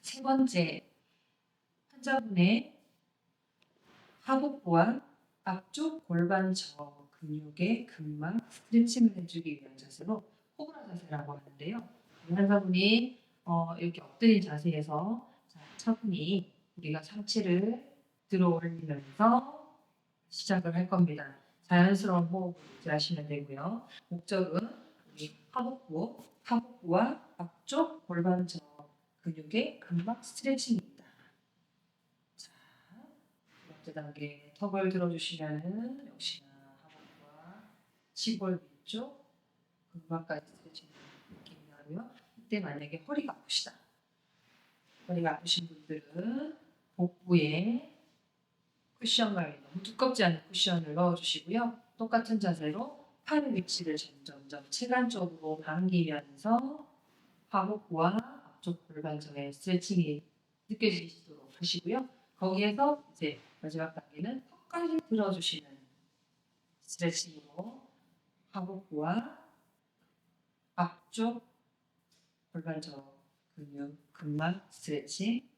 세 번째, 환자분의 하복부와 앞쪽 골반 저 근육의 근막 스트레칭을 해주기 위한 자세로 코브라 자세라고 하는데요. 이 환자분이 어, 이렇게 엎드린 자세에서 자, 차분히 우리가 상체를 들어 올리면서 시작을 할 겁니다. 자연스러운 호흡을 유지하시면 되고요. 목적은 우리 하복부, 하복부와 앞쪽 골반 저 근육의 근막 스트레칭입니다. 자, 두 번째 단계 턱을 들어주시면은 역시나 하복부와 치골 위쪽 근막까지 스트레칭 느낌이 나고요. 이때 만약에 허리가 아프시다. 허리가 아프신 분들은 복부에 쿠션감이 너무 두껍지 않은 쿠션을 넣어주시고요. 똑같은 자세로 팔의 위치를 점점점 체간적으로 당기면서 하복부와 앞쪽 골반정의 스트레칭이 느껴지도록 하시고요. 거기에서 이제 마지막 단계는 턱까지 들어주시는 스트레칭으로 하복부와 앞쪽 골반정 근육 근막 스트레칭